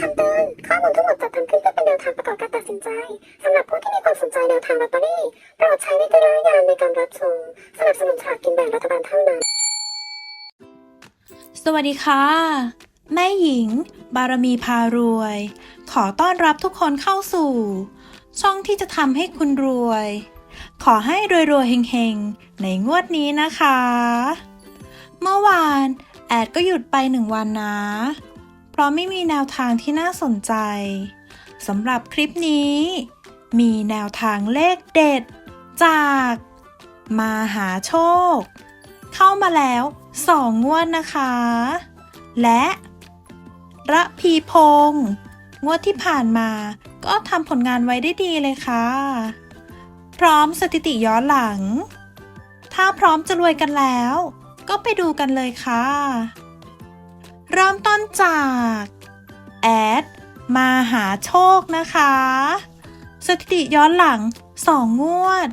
คำเตือนข้อมูลทั้งหมดจัดทำขึ้นเพื่อเป็นแนวทางประกอบการตัดสินใจสำหรับผู้ที่มีความสนใจแนวทางลอตเตอรี่โปรดใช้วิจารณญาณในการรับชมสนับสนุนฉลากกินแบ่งรัฐบาลเท่านั้น สวัสดีค่ะ แม่หญิง บารมีพารวย ขอต้อนรับทุกคนเข้าสู่ ช่องที่จะทำให้คุณรวย ขอให้รวยรวยๆเฮงๆ ในงวดนี้นะคะ เมื่อวาน แอดก็หยุดไปหนึ่งวันนะ เพราะไม่มีแนวทางที่น่าสนใจสำหรับคลิปนี้ มีแนวทางเลขเด็ด จาก มาหาโชค เข้ามาแล้วสองงวดนะคะ และระพีพงษ์งวดที่ผ่านมาก็ทำผลงานไว้ได้ดีเลยค่ะ พร้อมสถิติย้อนหลัง ถ้าพร้อมจะรวยกันแล้ว ก็ไปดูกันเลยค่ะ เริ่มต้นจากแอดมาหาโชคนะคะ สถิติย้อนหลัง 2 งวด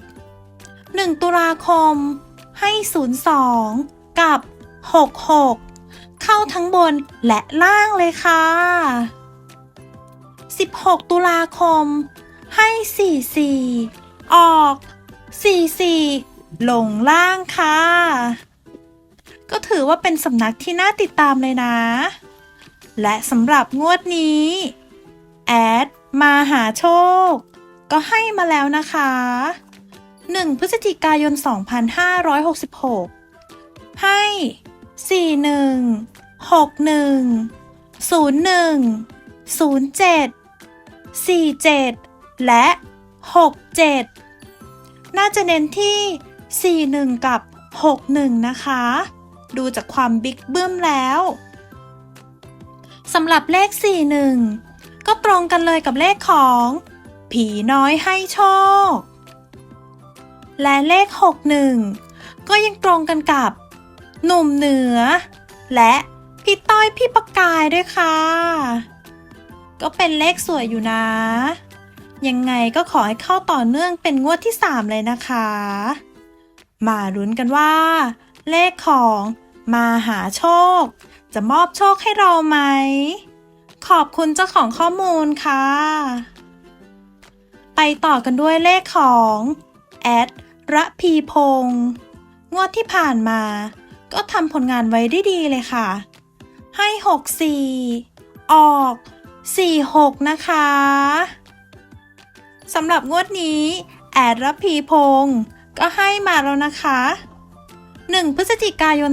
1 ตุลาคม ให้ 02 กับ 66 เข้าทั้งบนและล่างเลยค่ะ 16 ตุลาคม ให้ 44 ออก 44 ลงล่างค่ะ ก็ถือว่าเป็นสำนักที่น่าติดตามเลยนะ และสำหรับงวดนี้ แอด มาหาโชค ก็ให้มาแล้วนะคะ 1 พฤศจิกายน 2566 ให้ 41 61 01 07 47 และ 67 น่าจะเน้นที่ 41 กับ 61 นะคะ ดูจากความบิ๊กเบิ้มแล้วสำหรับเลข 41 ก็ตรงกันเลยกับเลขของ ผีน้อยให้โชค และเลข 61 ก็ยังตรงกันกับ หนุ่มเหนือ และพี่ต้อยพี่ประกายด้วยค่ะ ก็เป็นเลขสวยอยู่นะ ยังไงก็ขอให้เข้าต่อเนื่องเป็นงวดที่ 3 เลยนะคะ มาลุ้นกันว่า เลขของ มาหาโชค จะมอบโชคให้เราไหม ขอบคุณเจ้าของข้อมูลค่ะ ไปต่อกันด้วยเลขของแอดระพีพงษ์งวดที่ผ่านมา ก็ทำผลงานไว้ได้ดีเลยค่ะ ให้ 64 ออก 46 นะคะสำหรับงวดนี้ แอดระพีพงษ์ก็ให้มาแล้วนะคะ 1 พฤศจิกายน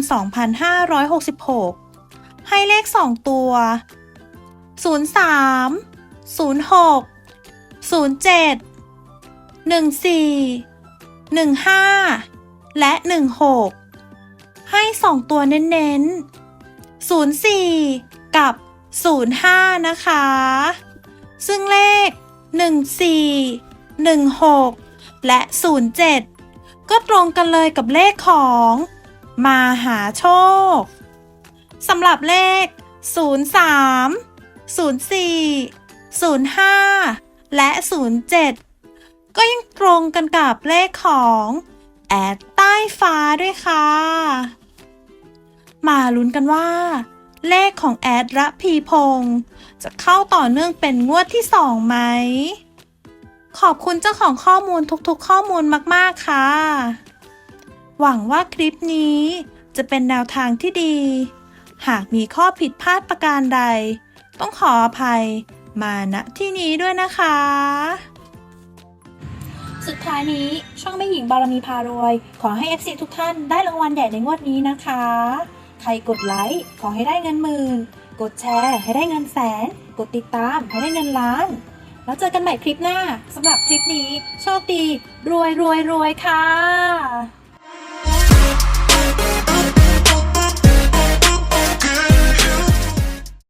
2566 ให้เลข 2 ตัว 03 06 07 14 15 และ 16 ให้ 2 ตัวเน้นๆ 04 กับ 05 นะคะ ซึ่งเลข 14 16 และ 07 ก็ตรงกันเลยกับเลขของ มาหาโชคสำหรับเลข 03 04 05 และ 07 ก็ยังตรงกันกับเลขของแอดใต้ฟ้าด้วยค่ะ มาลุ้นกันว่า เลขของแอดระพีพงษ์จะเข้าต่อเนื่องเป็นงวดที่สองไหม ขอบคุณเจ้าของข้อมูลทุกๆ ข้อมูลมากๆ ค่ะ หวังว่าคลิปนี้จะเป็นแนวทางที่ดี หากมีข้อผิดพลาดประการใด ต้องขออภัยมาณที่นี้ด้วยนะคะ สุดท้ายนี้ช่องแม่หญิงบารมีพารวย ขอให้ FC ทุกท่านได้รางวัลใหญ่ในงวดนี้นะคะ ใครกดไลค์ขอให้ได้เงินหมื่น กดแชร์ให้ได้เงินแสน กดติดตามให้ได้เงินล้าน แล้วเจอกันใหม่คลิปหน้าสำหรับคลิปนี้ โชคดี รวยรวยรวยค่ะ